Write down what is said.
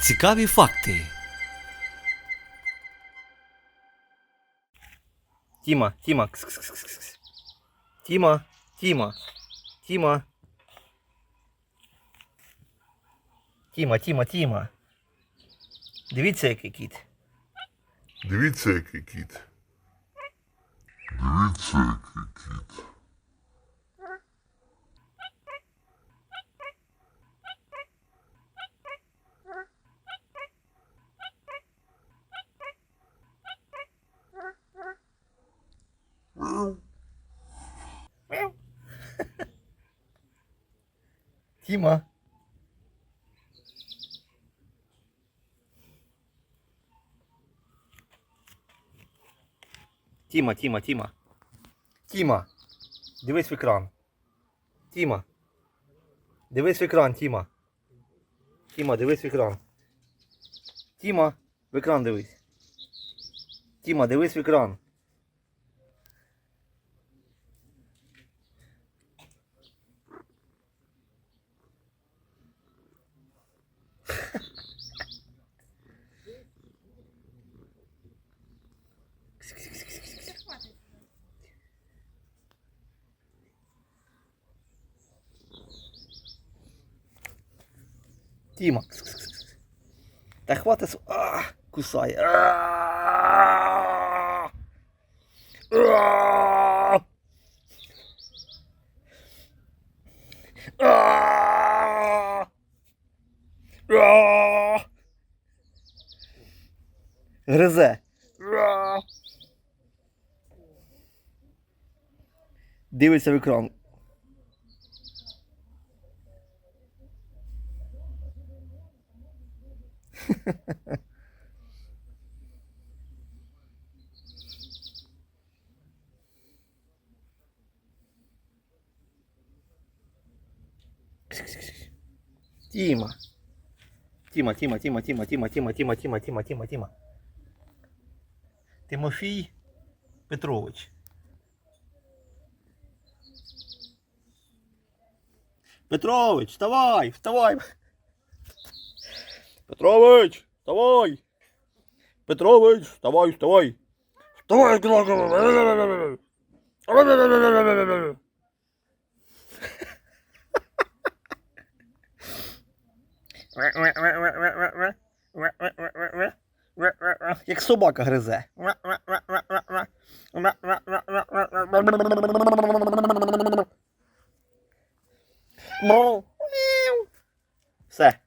Цікаві факти. Тіма, Тіма. кс-кс-кс-кс-кс. Тіма, Тіма. Тіма. Тіма, Тіма, Тіма. Дивіться, який кіт. Дивіться, який кіт. Дивіться, який кіт. Тіма. Тіма, Тіма, Тіма. Тіма. Дивись в екран. Тіма. Дивись в екран, Тіма. Тіма, дивись в екран. Тіма, в екран дивись. Тіма, дивись в екран. Тима. Та хвати А, кусає. Гризе. Дивиться в екран. Тіма. Тіма, Тіма, Тіма, Тіма, Тіма, Тіма, Тіма, Тіма, Тіма, Тіма, Тіма. Тимофій Петрович. Петрович, вставай, вставай. Петрович, вставай. Петрович, вставай, вставай. Вставай, Грогов. Як собака гризе. Все.